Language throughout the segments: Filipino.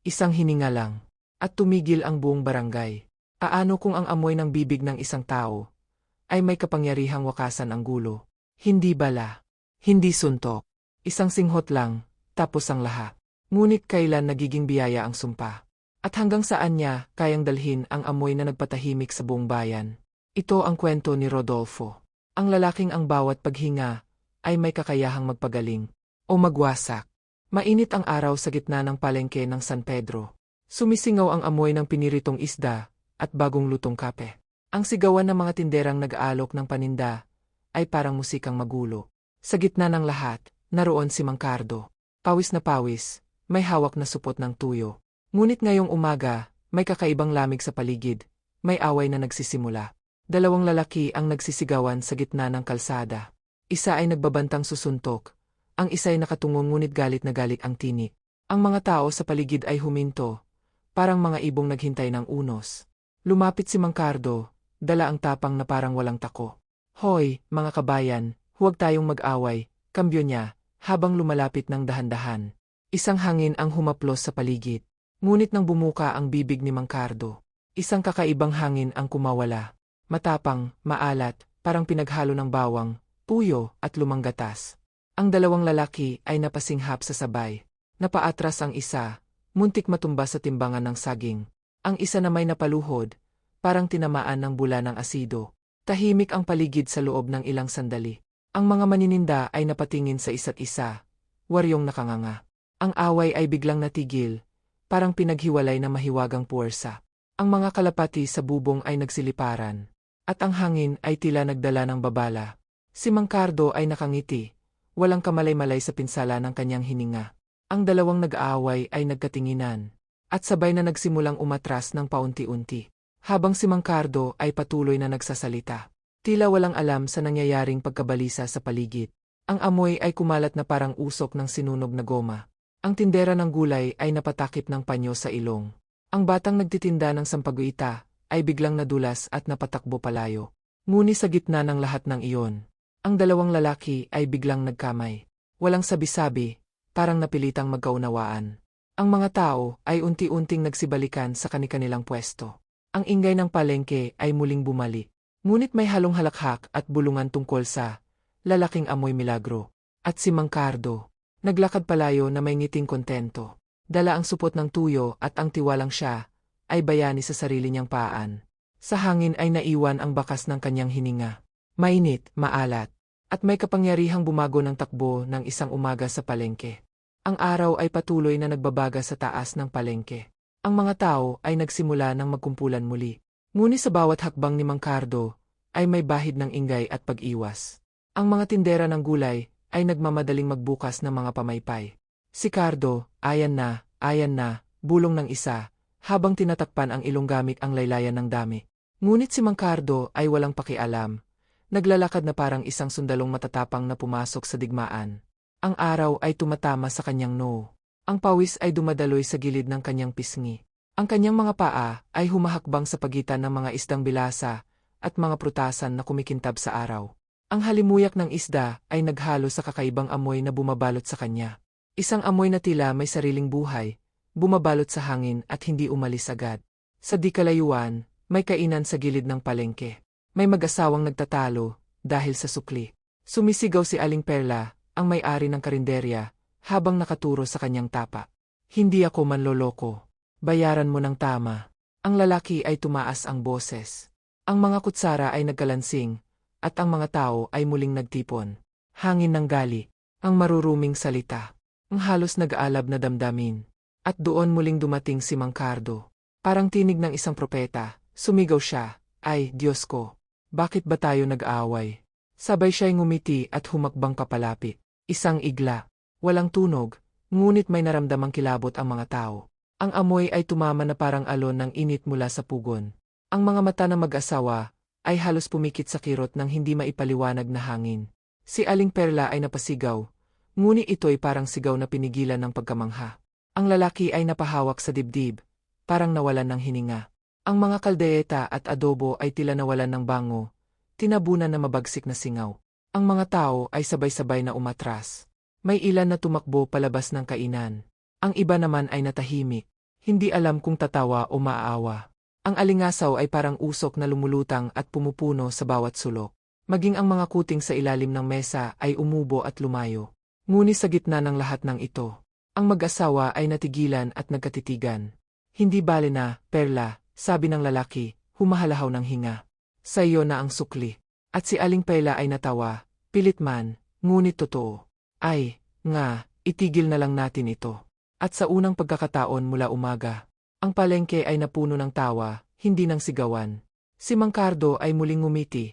Isang hininga lang. At tumigil ang buong barangay. Paano kung ang amoy ng bibig ng isang tao ay may kapangyarihang wakasan ang gulo? Hindi bala. Hindi suntok. Isang singhot lang, tapos ang lahat. Ngunit kailan nagiging biyaya ang sumpa? At hanggang saan niya kayang dalhin ang amoy na nagpatahimik sa buong bayan? Ito ang kwento ni Rodolfo. Ang lalaking ang bawat paghinga ay may kakayahang magpagaling o magwasak. Mainit ang araw sa gitna ng palengke ng San Pedro. Sumisingaw ang amoy ng piniritong isda at bagong lutong kape. Ang sigawan ng mga tinderang nag-aalok ng paninda ay parang musikang magulo. Sa gitna ng lahat, naroon si Mangkardo. Pawis na pawis, may hawak na supot ng tuyo. Ngunit ngayong umaga, may kakaibang lamig sa paligid. May away na nagsisimula. Dalawang lalaki ang nagsisigawan sa gitna ng kalsada. Isa ay nagbabantang susuntok. Ang isa ay nakatungong ngunit galit na galit ang tinik. Ang mga tao sa paligid ay huminto. Parang mga ibong naghintay ng unos. Lumapit si Mangkardo, dala ang tapang na parang walang tako. Hoy, mga kabayan, huwag tayong mag-away, kambyo niya, habang lumalapit ng dahan-dahan. Isang hangin ang humaplos sa paligid. Ngunit nang bumuka ang bibig ni Mangkardo, isang kakaibang hangin ang kumawala. Matapang, maalat, parang pinaghalo ng bawang, puyo at lumang gatas. Ang dalawang lalaki ay napasinghap sa sabay. Napaatras ang isa, muntik matumba sa timbangan ng saging. Ang isa na may napaluhod, parang tinamaan ng bula ng asido. Tahimik ang paligid sa loob ng ilang sandali. Ang mga manininda ay napatingin sa isa't isa. Waryong nakanganga. Ang away ay biglang natigil, parang pinaghiwalay na mahiwagang puwersa. Ang mga kalapati sa bubong ay nagsiliparan. At ang hangin ay tila nagdala ng babala. Si Mangkardo ay nakangiti, walang kamalay-malay sa pinsala ng kanyang hininga. Ang dalawang nag-aaway ay nagkatinginan, at sabay na nagsimulang umatras ng paunti-unti. Habang si Mangkardo ay patuloy na nagsasalita. Tila walang alam sa nangyayaring pagkabalisa sa paligid. Ang amoy ay kumalat na parang usok ng sinunog na goma. Ang tindera ng gulay ay napatakip ng panyo sa ilong. Ang batang nagtitinda ng sampaguita ay biglang nadulas at napatakbo palayo. Nguni sa gitna ng lahat ng iyon, ang dalawang lalaki ay biglang nagkamay. Walang sabi-sabi, parang napilitang magkaunawaan. Ang mga tao ay unti-unting nagsibalikan sa kanilang pwesto. Ang ingay ng palengke ay muling bumalik. Ngunit may halong halakhak at bulungan tungkol sa lalaking amoy milagro. At si Mangkardo, naglakad palayo na may ngiting kontento. Dala ang supot ng tuyo at ang tiwalang siya ay bayani sa sarili niyang paan. Sa hangin ay naiwan ang bakas ng kanyang hininga. Mainit, maalat, at may kapangyarihang bumago ng takbo ng isang umaga sa palengke. Ang araw ay patuloy na nagbabaga sa taas ng palengke. Ang mga tao ay nagsimula ng magkumpulan muli. Ngunit sa bawat hakbang ni Mangkardo, ay may bahid ng ingay at pag-iwas. Ang mga tindera ng gulay ay nagmamadaling magbukas ng mga pamaypay. Si Cardo, ayan na, ayan na, bulong ng isa, habang tinatakpan ang ilong gamit ang laylayan ng dami. Ngunit si Mangkardo ay walang pakialam. Naglalakad na parang isang sundalong matatapang na pumasok sa digmaan. Ang araw ay tumatama sa kanyang noo. Ang pawis ay dumadaloy sa gilid ng kanyang pisngi. Ang kanyang mga paa ay humahakbang sa pagitan ng mga isdang bilasa at mga prutasan na kumikintab sa araw. Ang halimuyak ng isda ay naghalo sa kakaibang amoy na bumabalot sa kanya. Isang amoy na tila may sariling buhay, bumabalot sa hangin at hindi umalis agad. Sa di kalayuan, may kainan sa gilid ng palengke. May mag-asawang nagtatalo dahil sa sukli. Sumisigaw si Aling Perla, ang may-ari ng karinderya, habang nakaturo sa kanyang tapa. Hindi ako manloloko. Bayaran mo ng tama. Ang lalaki ay tumaas ang boses. Ang mga kutsara ay nagkalansing, at ang mga tao ay muling nagtipon. Hangin ng gali, ang maruruming salita, ang halos nag-aalab na damdamin. At doon muling dumating si Mangkardo. Parang tinig ng isang propeta, sumigaw siya, ay, Diyos ko, bakit ba tayo nag-aaway? Sabay siya'y ngumiti at humakbang papalapit. Isang igla, walang tunog, ngunit may naramdamang kilabot ang mga tao. Ang amoy ay tumama na parang alon ng init mula sa pugon. Ang mga mata ng mag-asawa ay halos pumikit sa kirot ng hindi maipaliwanag na hangin. Si Aling Perla ay napasigaw, ngunit ito'y parang sigaw na pinigilan ng pagkamangha. Ang lalaki ay napahawak sa dibdib, parang nawalan ng hininga. Ang mga kaldeeta at adobo ay tila nawalan ng bango, tinabunan na mabagsik na singaw. Ang mga tao ay sabay-sabay na umatras. May ilan na tumakbo palabas ng kainan. Ang iba naman ay natahimik. Hindi alam kung tatawa o maaawa. Ang alingasaw ay parang usok na lumulutang at pumupuno sa bawat sulok. Maging ang mga kuting sa ilalim ng mesa ay umubo at lumayo. Ngunit sa gitna ng lahat ng ito, ang mag-asawa ay natigilan at nagkatitigan. Hindi bale na, Perla, sabi ng lalaki, humahalahaw ng hinga. Sa iyo na ang sukli. At si Aling Perla ay natawa, pilit man, ngunit totoo. Ay, nga, itigil na lang natin ito. At sa unang pagkakataon mula umaga, ang palengke ay napuno ng tawa, hindi ng sigawan. Si Mangkardo ay muling ngumiti,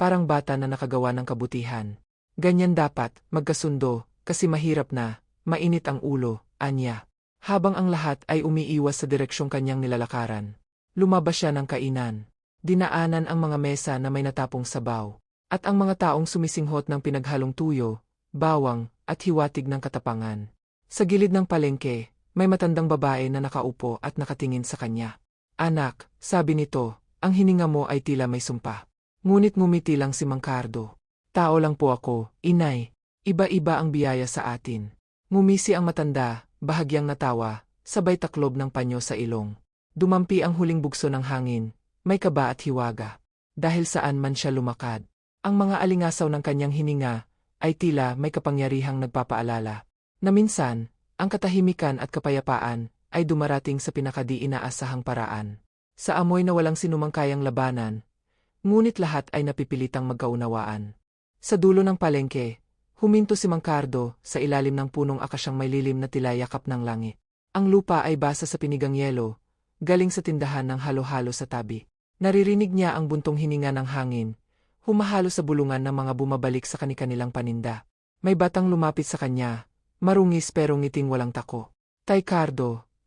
parang bata na nakagawa ng kabutihan. Ganyan dapat, magkasundo, kasi mahirap na, mainit ang ulo, anya. Habang ang lahat ay umiiwas sa direksyong kanyang nilalakaran. Lumabas siya ng kainan. Dinaanan ang mga mesa na may natapong sabaw. At ang mga taong sumisinghot ng pinaghalong tuyo, bawang, at hiwatig ng katapangan. Sa gilid ng palengke, may matandang babae na nakaupo at nakatingin sa kanya. Anak, sabi nito, ang hininga mo ay tila may sumpa. Ngunit ngumiti lang si Mangkardo. Tao lang po ako, inay. Iba-iba ang biyaya sa atin. Ngumisi ang matanda, bahagyang natawa, sabay taklob ng panyo sa ilong. Dumampi ang huling bugso ng hangin, may kaba at hiwaga. Dahil saan man siya lumakad. Ang mga alingasaw ng kanyang hininga ay tila may kapangyarihang nagpapaalala na minsan, ang katahimikan at kapayapaan ay dumarating sa pinakadi inaasahang paraan. Sa amoy na walang sinumang kayang labanan, ngunit lahat ay napipilitang magkaunawaan. Sa dulo ng palengke, huminto si Mangkardo sa ilalim ng punong akasyang may lilim na tila yakap ng langit. Ang lupa ay basa sa pinigang yelo, galing sa tindahan ng halo-halo sa tabi. Naririnig niya ang buntong hininga ng hangin, humahalo sa bulungan ng mga bumabalik sa kanilang paninda. May batang lumapit sa kanya, marungis pero ngiting walang tako. Tay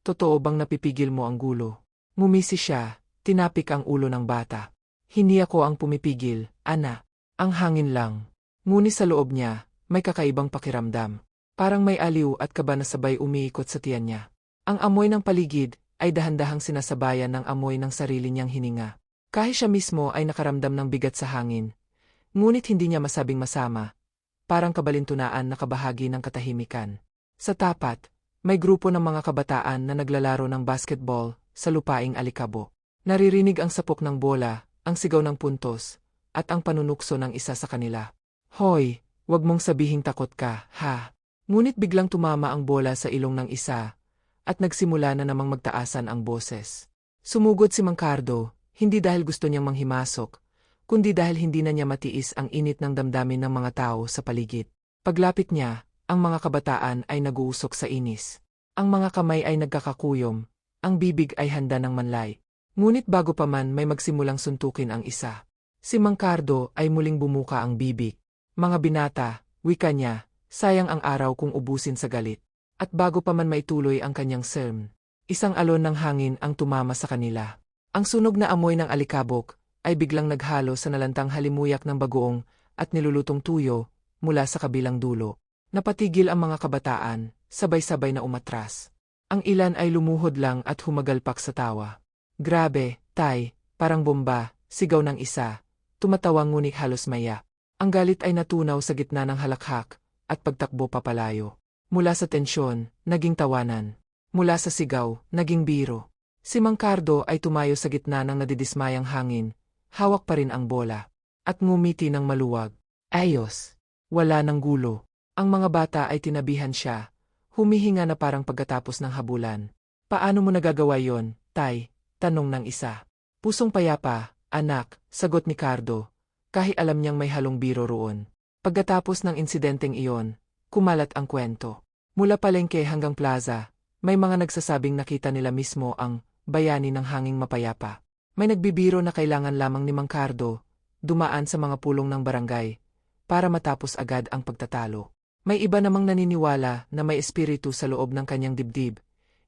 totoo bang napipigil mo ang gulo? Ngumisi siya, tinapik ang ulo ng bata. Hindi ako ang pumipigil, ana. Ang hangin lang. Ngunit sa loob niya, may kakaibang pakiramdam. Parang may aliw at kaba na sabay umiikot sa tiyan niya. Ang amoy ng paligid ay dahan-dahang sinasabayan ng amoy ng sarili niyang hininga. Kahit siya mismo ay nakaramdam ng bigat sa hangin. Ngunit hindi niya masabing masama. Parang kabalintunaan na kabahagi ng katahimikan. Sa tapat, may grupo ng mga kabataan na naglalaro ng basketball sa lupaing alikabo. Naririnig ang sapok ng bola, ang sigaw ng puntos, at ang panunukso ng isa sa kanila. Hoy, wag mong sabihing takot ka, ha? Ngunit biglang tumama ang bola sa ilong ng isa, at nagsimula na namang magtaasan ang boses. Sumugod si Mangkardo, hindi dahil gusto niyang manghimasok, kundi dahil hindi na niya matiis ang init ng damdamin ng mga tao sa paligid. Paglapit niya, ang mga kabataan ay naguusok sa inis. Ang mga kamay ay nagkakakuyom, ang bibig ay handa ng manlay. Ngunit bago pa man may magsimulang suntukin ang isa. Si Mangkardo ay muling bumuka ang bibig. Mga binata, wika niya, sayang ang araw kung ubusin sa galit. At bago pa man maituloy ang kanyang sermon, isang alon ng hangin ang tumama sa kanila. Ang sunog na amoy ng alikabok ay biglang naghalo sa nalantang halimuyak ng bagoong at nilulutong tuyo mula sa kabilang dulo. Napatigil ang mga kabataan, sabay-sabay na umatras. Ang ilan ay lumuhod lang at humagalpak sa tawa. Grabe, tay, parang bomba, sigaw ng isa. Tumatawa ngunit halos maya. Ang galit ay natunaw sa gitna ng halakhak at pagtakbo papalayo. Mula sa tensyon, naging tawanan. Mula sa sigaw, naging biro. Si Mangkardo ay tumayo sa gitna ng nadidismayang hangin, hawak pa rin ang bola, at ngumiti ng maluwag. Ayos! Wala ng gulo. Ang mga bata ay tinabihan siya, humihinga na parang pagkatapos ng habulan. Paano mo nagagawa yon, tay? Tanong ng isa. Pusong payapa, anak, sagot ni Cardo, kahit alam niyang may halong biro roon. Pagkatapos ng insidenteng iyon, kumalat ang kwento. Mula palengke hanggang plaza, may mga nagsasabing nakita nila mismo ang bayani ng hanging mapayapa. May nagbibiro na kailangan lamang ni Mangkardo, dumaan sa mga pulong ng barangay, para matapos agad ang pagtatalo. May iba namang naniniwala na may espiritu sa loob ng kanyang dibdib,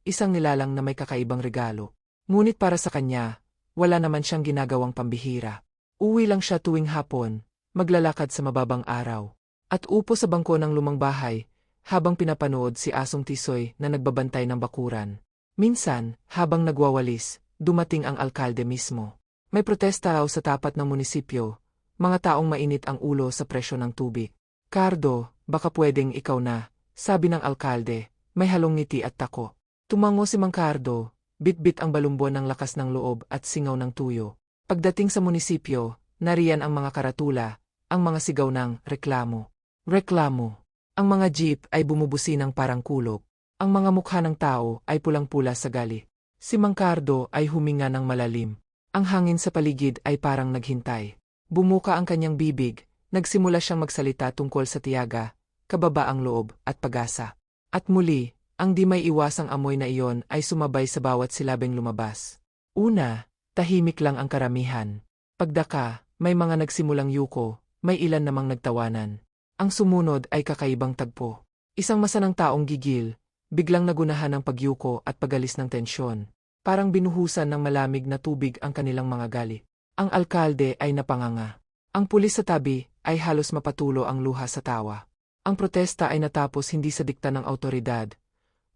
isang nilalang na may kakaibang regalo. Ngunit para sa kanya, wala naman siyang ginagawang pambihira. Uwi lang siya tuwing hapon, maglalakad sa mababang araw, at upo sa bangko ng lumang bahay, habang pinapanood si Asong Tisoy na nagbabantay ng bakuran. Minsan, habang nagwawalis, dumating ang alkalde mismo. May protesta raw sa tapat ng munisipyo, mga taong mainit ang ulo sa presyo ng tubig. Cardo, baka pwedeng ikaw na, sabi ng alkalde, may halong ngiti at tako. Tumango si Mang Cardo, bit-bit ang balumbon ng lakas ng loob at singaw ng tuyo. Pagdating sa munisipyo, nariyan ang mga karatula, ang mga sigaw ng reklamo. Reklamo. Ang mga jeep ay bumubusi ng parang kulog. Ang mga mukha ng tao ay pulang-pula sa gali. Si Mang Cardo ay huminga ng malalim. Ang hangin sa paligid ay parang naghintay. Bumuka ang kanyang bibig, nagsimula siyang magsalita tungkol sa tiyaga, kababaang loob at pag-asa. At muli, ang di may iwasang amoy na iyon ay sumabay sa bawat silabing lumabas. Una, tahimik lang ang karamihan. Pagdaka, may mga nagsimulang yuko, may ilan namang nagtawanan. Ang sumunod ay kakaibang tagpo. Isang masanang taong gigil, biglang nagunahan ng pagyuko at pagalis ng tensyon. Parang binuhusan ng malamig na tubig ang kanilang mga gali. Ang alkalde ay napanganga. Ang pulis sa tabi ay halos mapatulo ang luha sa tawa. Ang protesta ay natapos hindi sa dikta ng autoridad,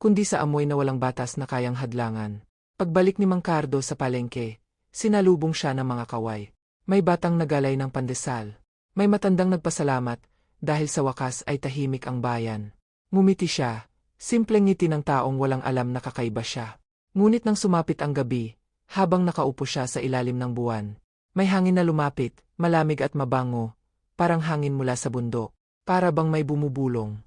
kundi sa amoy na walang batas na kayang hadlangan. Pagbalik ni Mang Cardo sa palengke, sinalubong siya ng mga kaway. May batang nagalay ng pandesal. May matandang nagpasalamat dahil sa wakas ay tahimik ang bayan. Ngumiti siya, simpleng ngiti ng taong walang alam na kakaiba siya. Ngunit nang sumapit ang gabi, habang nakaupo siya sa ilalim ng buwan, may hangin na lumapit, malamig at mabango, parang hangin mula sa bundok, para bang may bumubulong.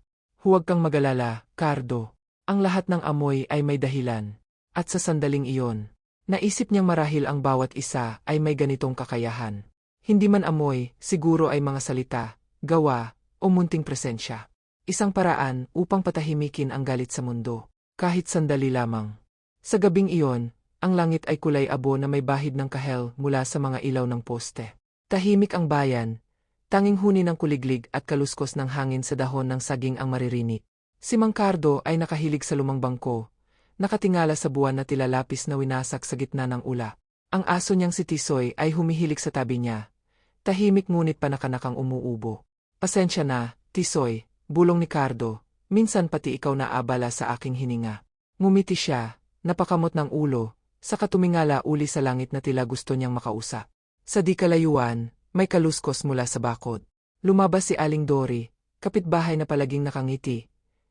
Huwag kang magalala, Cardo. Ang lahat ng amoy ay may dahilan. At sa sandaling iyon, naisip niyang marahil ang bawat isa ay may ganitong kakayahan. Hindi man amoy, siguro ay mga salita, gawa, o munting presensya. Isang paraan upang patahimikin ang galit sa mundo, kahit sandali lamang. Sa gabing iyon, ang langit ay kulay abo na may bahid ng kahel mula sa mga ilaw ng poste. Tahimik ang bayan, tanging huni ng kuliglig at kaluskos ng hangin sa dahon ng saging ang maririnig. Si Mang Cardo ay nakahilig sa lumang bangko, nakatingala sa buwan na tila lapis na winasak sa gitna ng ula. Ang aso niyang si Tisoy ay humihilik sa tabi niya, tahimik ngunit panakanakang umuubo. Pasensya na, Tisoy, bulong ni Cardo, minsan pati ikaw na abala sa aking hininga. Ngumiti siya, napakamot ng ulo, sa katumingala uli sa langit na tila gusto niyang makausap. Sa di kalayuan, may kaluskos mula sa bakod. Lumabas si Aling Dory, kapitbahay na palaging nakangiti,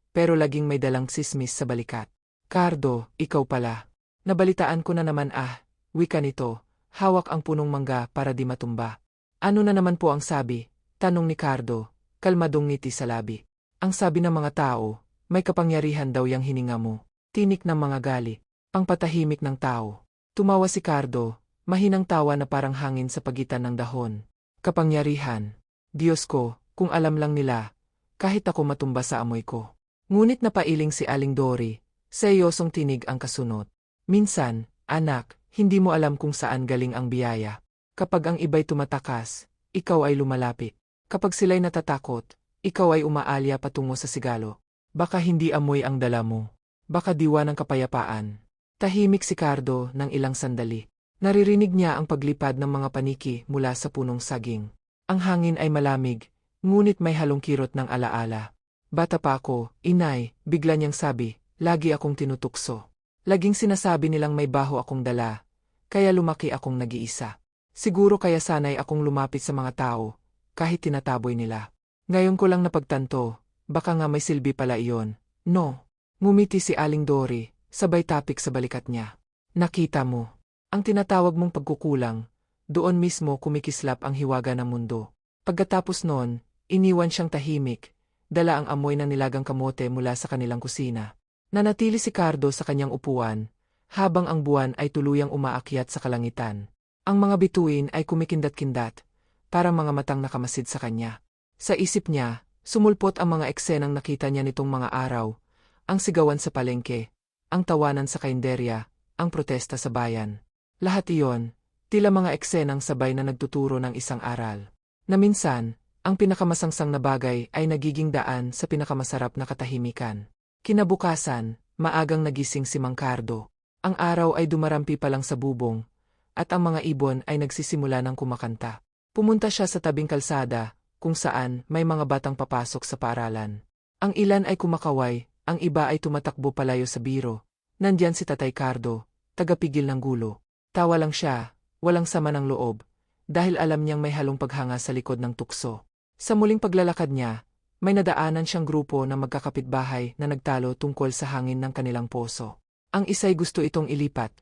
pero laging may dalang sismis sa balikat. Cardo, ikaw pala. Nabalitaan ko na naman ah, wika nito, hawak ang punong mangga para di matumba. Ano na naman po ang sabi? Tanong ni Cardo, kalmadong ngiti sa labi. Ang sabi ng mga tao, may kapangyarihan daw yang hininga mo. Tinik ng mga gali. Ang patahimik ng tao. Tumawa si Cardo, mahinang tawa na parang hangin sa pagitan ng dahon. Kapangyarihan. Diyos ko, kung alam lang nila, kahit ako matumba sa amoy ko. Ngunit napailing si Aling Dory, seyosong tinig ang kasunod. Minsan, anak, hindi mo alam kung saan galing ang biyaya. Kapag ang iba'y tumatakas, ikaw ay lumalapit. Kapag sila'y natatakot, ikaw ay umaalya patungo sa sigalo. Baka hindi amoy ang dala mo. Baka diwa ng kapayapaan. Tahimik si Cardo ng ilang sandali. Naririnig niya ang paglipad ng mga paniki mula sa punong saging. Ang hangin ay malamig, ngunit may halong kirot ng alaala. Bata pa ako, inay, bigla niyang sabi, lagi akong tinutukso. Laging sinasabi nilang may baho akong dala, kaya lumaki akong nag-iisa. Siguro kaya sanay akong lumapit sa mga tao, kahit tinataboy nila. Ngayon ko lang napagtanto, baka nga may silbi pala iyon. No. Ngumiti si Aling Dory, sabay tapik sa balikat niya. Nakita mo. Ang tinatawag mong pagkukulang, doon mismo kumikislap ang hiwaga ng mundo. Pagkatapos noon, iniwan siyang tahimik, dala ang amoy ng nilagang kamote mula sa kanilang kusina. Nanatili si Cardo sa kanyang upuan, habang ang buwan ay tuluyang umaakyat sa kalangitan. Ang mga bituin ay kumikindat-kindat, parang mga matang nakamasid sa kanya. Sa isip niya, sumulpot ang mga eksenang nakita niya nitong mga araw, ang sigawan sa palengke, ang tawanan sa kainderya, ang protesta sa bayan. Lahat iyon, tila mga eksenang sabay na nagtuturo ng isang aral. Na minsan, ang pinakamasangsang na bagay ay nagiging daan sa pinakamasarap na katahimikan. Kinabukasan, maagang nagising si Mang Cardo. Ang araw ay dumarampi pa lang sa bubong, at ang mga ibon ay nagsisimula ng kumakanta. Pumunta siya sa tabing kalsada, kung saan may mga batang papasok sa paaralan. Ang ilan ay kumakaway, ang iba ay tumatakbo palayo sa biro. Nandyan si Tatay Cardo, tagapigil ng gulo. Tawa lang siya, walang sama ng loob, dahil alam niyang may halong paghanga sa likod ng tukso. Sa muling paglalakad niya, may nadaanan siyang grupo ng magkakapitbahay na nagtalo tungkol sa hangin ng kanilang poso. Ang isa'y gusto itong ilipat.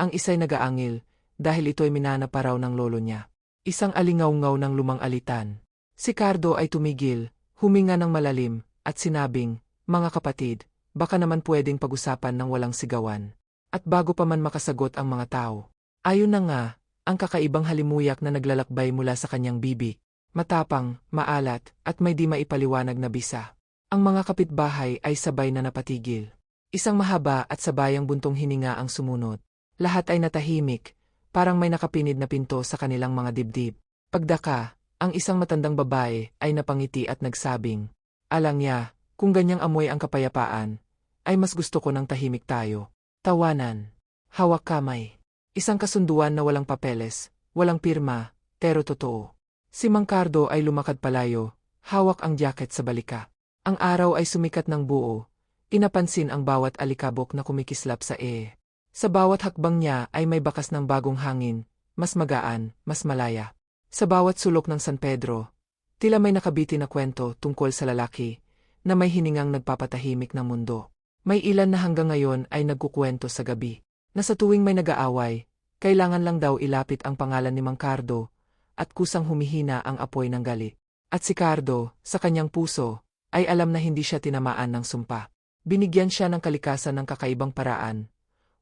Ang isa'y nagaangil, dahil ito'y minana pa raw ng lolo niya. Isang alingaw-ngaw ng lumang alitan. Si Cardo ay tumigil, huminga ng malalim, at sinabing, Mga kapatid, baka naman pwedeng pag-usapan ng walang sigawan. At bago pa man makasagot ang mga tao. Ayon na nga, ang kakaibang halimuyak na naglalakbay mula sa kanyang bibig. Matapang, maalat, at may di maipaliwanag na bisa. Ang mga kapitbahay ay sabay na napatigil. Isang mahaba at sabayang buntong hininga ang sumunod. Lahat ay natahimik, parang may nakapinid na pinto sa kanilang mga dibdib. Pagdaka, ang isang matandang babae ay napangiti at nagsabing, Alang niya, kung ganyang amoy ang kapayapaan, ay mas gusto ko ng tahimik tayo. Tawanan. Hawak kamay. Isang kasunduan na walang papeles, walang pirma, pero totoo. Si Mang Cardo ay lumakad palayo, hawak ang jacket sa balika. Ang araw ay sumikat ng buo, inapansin ang bawat alikabok na kumikislap sa e. Sa bawat hakbang niya ay may bakas ng bagong hangin, mas magaan, mas malaya. Sa bawat sulok ng San Pedro, tila may nakabiti na kwento tungkol sa lalaki, na may hiningang nagpapatahimik ng mundo. May ilan na hanggang ngayon ay nagkukwento sa gabi, na sa tuwing may nag-aaway, kailangan lang daw ilapit ang pangalan ni Mang Cardo, at kusang humihina ang apoy ng galit. At si Cardo, sa kanyang puso, ay alam na hindi siya tinamaan ng sumpa. Binigyan siya ng kalikasan ng kakaibang paraan,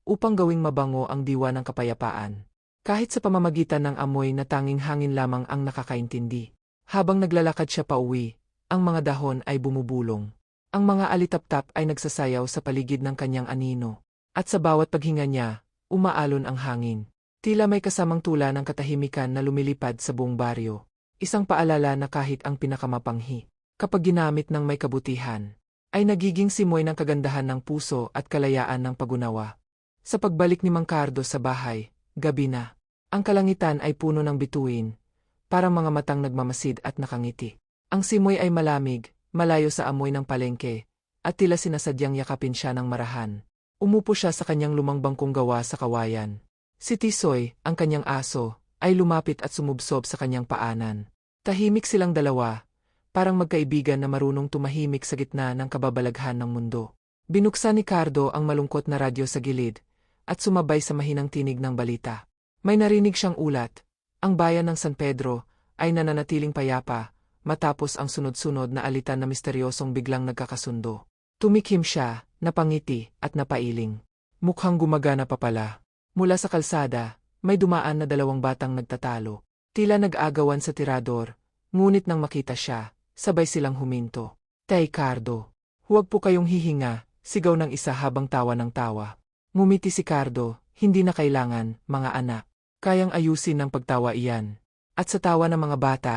upang gawing mabango ang diwa ng kapayapaan. Kahit sa pamamagitan ng amoy na tanging hangin lamang ang nakakaintindi. Habang naglalakad siya pa uwi, ang mga dahon ay bumubulong. Ang mga alitaptap ay nagsasayaw sa paligid ng kanyang anino. At sa bawat paghinga niya, umaalon ang hangin. Tila may kasamang tula ng katahimikan na lumilipad sa buong baryo. Isang paalala na kahit ang pinakamapanghi, kapag ginamit ng may kabutihan, ay nagiging simoy ng kagandahan ng puso at kalayaan ng pagunawa. Sa pagbalik ni Mang Cardo sa bahay, gabi na, ang kalangitan ay puno ng bituin, parang mga matang nagmamasid at nakangiti. Ang simoy ay malamig, malayo sa amoy ng palengke, at tila sinasadyang yakapin siya ng marahan. Umupo siya sa kanyang lumang bangkong gawa sa kawayan. Si Tisoy, ang kanyang aso, ay lumapit at sumubsob sa kanyang paanan. Tahimik silang dalawa, parang magkaibigan na marunong tumahimik sa gitna ng kababalaghan ng mundo. Binuksan ni Cardo ang malungkot na radyo sa gilid, at sumabay sa mahinang tinig ng balita. May narinig siyang ulat. Ang bayan ng San Pedro ay nananatiling payapa, matapos ang sunod-sunod na alitan na misteryosong biglang nagkakasundo. Tumikim siya, napangiti, at napailing. Mukhang gumagana pa pala. Mula sa kalsada, may dumaan na dalawang batang nagtatalo. Tila nag-agawan sa tirador, ngunit nang makita siya, sabay silang huminto. Tay Cardo, huwag po kayong hihinga, sigaw ng isa habang tawa ng tawa. Ngumiti si Cardo, hindi na kailangan, mga anak. Kayang ayusin ng pagtawa iyan. At sa tawa ng mga bata,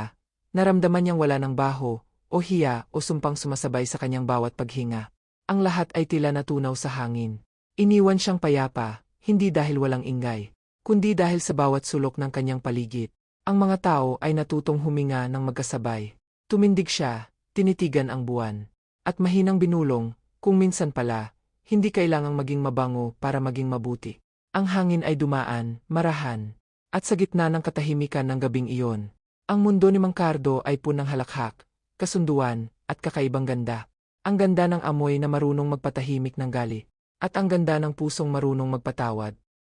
naramdaman niyang wala ng baho, o hiya o sumpang sumasabay sa kanyang bawat paghinga. Ang lahat ay tila natunaw sa hangin. Iniwan siyang payapa, hindi dahil walang ingay, kundi dahil sa bawat sulok ng kanyang paligid. Ang mga tao ay natutong huminga ng magkasabay. Tumindig siya, tinitigan ang buwan. At mahinang binulong, kung minsan pala, hindi kailangang maging mabango para maging mabuti. Ang hangin ay dumaan, marahan. At sa gitna ng katahimikan ng gabing iyon, ang mundo ni Mang Cardo ay punang halakhak, kasunduan, at kakaibang ganda. Ang ganda ng amoy na marunong magpatahimik ng gali. At ang ganda ng pusong marunong magpatawad.